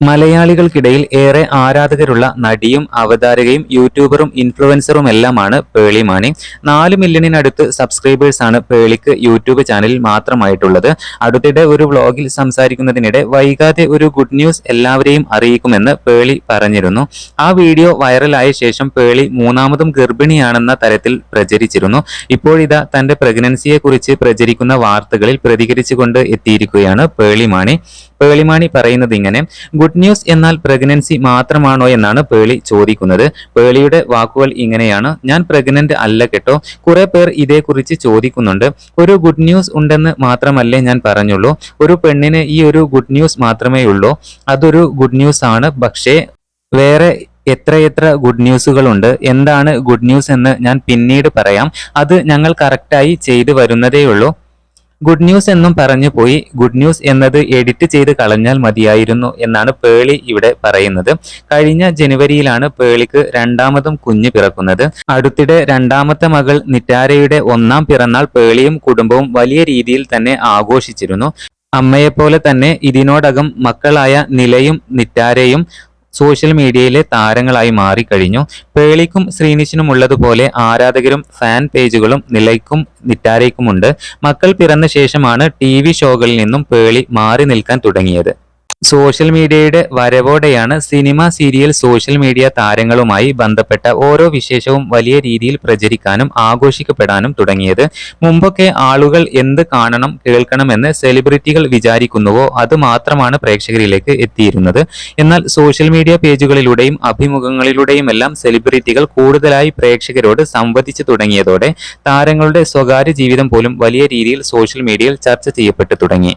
മലയാളികൾക്കിടയിൽ ഏറെ ആരാധകരുള്ള നടിയും അവതാരകയും യൂട്യൂബറും ഇൻഫ്ലുവൻസറും എല്ലാമാണ് പേളി മാണി. നാല് മില്യണിനടുത്ത് സബ്സ്ക്രൈബേഴ്സ് ആണ് പേളിക്ക് യൂട്യൂബ് ചാനലിൽ മാത്രമായിട്ടുള്ളത്. അടുത്തിടെ ഒരു വ്ളോഗിൽ സംസാരിക്കുന്നതിനിടെ വൈകാതെ ഒരു ഗുഡ് ന്യൂസ് എല്ലാവരെയും അറിയിക്കുമെന്ന് പേളി പറഞ്ഞിരുന്നു. ആ വീഡിയോ വൈറലായ ശേഷം പേളി മൂന്നാമതും ഗർഭിണിയാണെന്ന തരത്തിൽ പ്രചരിച്ചിരുന്നു. ഇപ്പോഴിതാ തന്റെ പ്രഗ്നൻസിയെക്കുറിച്ച് പ്രചരിക്കുന്ന വാർത്തകളിൽ പ്രതികരിച്ചുകൊണ്ട് എത്തിയിരിക്കുകയാണ് പേളി മാണി. പേളിമാണി പറയുന്നത് ഇങ്ങനെ ഗുഡ് ന്യൂസ് എന്നാൽ പ്രഗ്നൻസി മാത്രമാണോ എന്നാണ് പേളി ചോദിക്കുന്നത്. പേളിയുടെ വാക്കുകൾ ഇങ്ങനെയാണ് ഞാൻ പ്രഗ്നന്റ് അല്ല കേട്ടോ കുറെ പേർ ഇതേക്കുറിച്ച് ചോദിക്കുന്നുണ്ട്. ഒരു ഗുഡ് ന്യൂസ് ഉണ്ടെന്ന് മാത്രമല്ലേ ഞാൻ പറഞ്ഞുള്ളൂ. ഒരു പെണ്ണിന് ഈ ഒരു ഗുഡ് ന്യൂസ് മാത്രമേ ഉള്ളൂ. അതൊരു ഗുഡ് ന്യൂസ് ആണ് പക്ഷേ വേറെ എത്രയെത്ര ഗുഡ് ന്യൂസുകളുണ്ട് എന്താണ് ഗുഡ് ന്യൂസ് എന്ന് ഞാൻ പിന്നീട് പറയാം. അത് ഞങ്ങൾ കറക്റ്റായി ചെയ്തു വരുന്നതേയുള്ളൂ ഗുഡ് ന്യൂസ് എന്നും പറഞ്ഞു പോയി. ഗുഡ് ന്യൂസ് എന്നത് എഡിറ്റ് ചെയ്ത് കളഞ്ഞാൽ മതിയായിരുന്നു എന്നാണ് പേളി ഇവിടെ പറയുന്നത്. കഴിഞ്ഞ ജനുവരിയിലാണ് പേളിക്ക് രണ്ടാമതും കുഞ്ഞ് പിറക്കുന്നത്. അടുത്തിടെ രണ്ടാമത്തെ മകൾ നിറ്റാരയുടെ ഒന്നാം പിറന്നാൾ പേളിയും കുടുംബവും വലിയ രീതിയിൽ തന്നെ ആഘോഷിച്ചിരുന്നു. അമ്മയെപ്പോലെ തന്നെ ഇതിനോടകം മക്കളായ നിലയും നിറ്റാരയും സോഷ്യൽ മീഡിയയിലെ താരങ്ങളായി മാറിക്കഴിഞ്ഞു. പേളിക്കും ശ്രീനിഷിനും ഉള്ളതുപോലെ ആരാധകരും ഫാൻ പേജുകളും നിലയ്ക്കും നിറ്റാരയ്ക്കുമുണ്ട് മക്കൾ പിറന്ന ശേഷമാണ് ടി ഷോകളിൽ നിന്നും പേളി മാറി നിൽക്കാൻ തുടങ്ങിയത്. സോഷ്യൽ മീഡിയയുടെ വരവോടെയാണ് സിനിമ സീരിയൽ സോഷ്യൽ മീഡിയ താരങ്ങളുമായി ബന്ധപ്പെട്ട ഓരോ വിശേഷവും വലിയ രീതിയിൽ പ്രചരിക്കാനും ആഘോഷിക്കപ്പെടാനും തുടങ്ങിയത്. മുമ്പൊക്കെ ആളുകൾ എന്ത് കാണണം കേൾക്കണമെന്ന് സെലിബ്രിറ്റികൾ വിചാരിക്കുന്നുവോ അത് മാത്രമാണ് പ്രേക്ഷകരിലേക്ക് എത്തിയിരുന്നത്. എന്നാൽ സോഷ്യൽ മീഡിയ പേജുകളിലൂടെയും അഭിമുഖങ്ങളിലൂടെയുമെല്ലാം സെലിബ്രിറ്റികൾ കൂടുതലായി പ്രേക്ഷകരോട് സംവദിച്ചു തുടങ്ങിയതോടെ താരങ്ങളുടെ സ്വകാര്യ ജീവിതം പോലും വലിയ രീതിയിൽ സോഷ്യൽ മീഡിയയിൽ ചർച്ച ചെയ്യപ്പെട്ടു തുടങ്ങി.